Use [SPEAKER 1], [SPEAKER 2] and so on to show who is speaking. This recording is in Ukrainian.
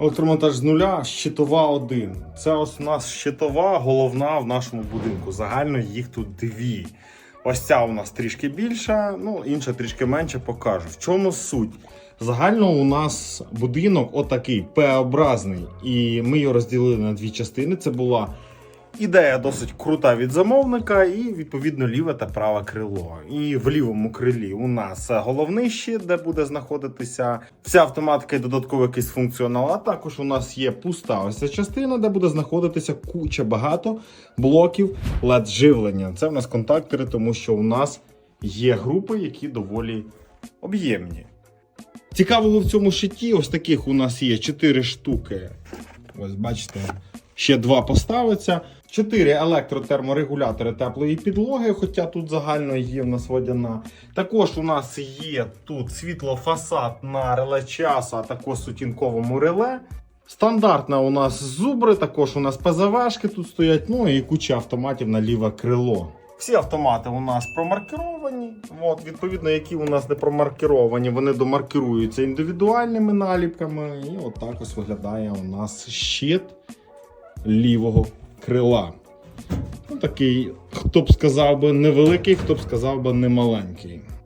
[SPEAKER 1] Електромонтаж з нуля, щитова 1. Це ось у нас щитова головна в нашому будинку. Загально їх тут дві. Ось ця у нас трішки більша, ну інша трішки менше покажу. В чому суть? Загально у нас будинок отакий П-образний, і ми його розділили на дві частини. Це була ідея досить крута від замовника, і відповідно ліве та праве крило. І в лівому крилі у нас головний щит, де буде знаходитися вся автоматика і додатковий якийсь функціонал. А також у нас є пуста ось ця частина, де буде знаходитися куча багато блоків led живлення. Це в нас контактори, тому що у нас є групи, які доволі об'ємні. Цікавого в цьому щиті, ось таких у нас є 4 штуки. Ось бачите, ще два поставиться. Чотири електротерморегулятори теплої підлоги, хоча тут загально є в нас водяна. Також у нас є тут світлофасад на реле часу, а також сутінковому реле. Стандартна у нас зубри, також у нас ПЗВшки тут стоять, ну і куча автоматів на ліве крило. Всі автомати у нас промаркеровані. От, відповідно, які у нас не промаркеровані, вони домаркеруються індивідуальними наліпками. І от так ось виглядає у нас щит лівого крила. Ну, такий, хто б сказав би, невеликий, хто б сказав би, не маленький.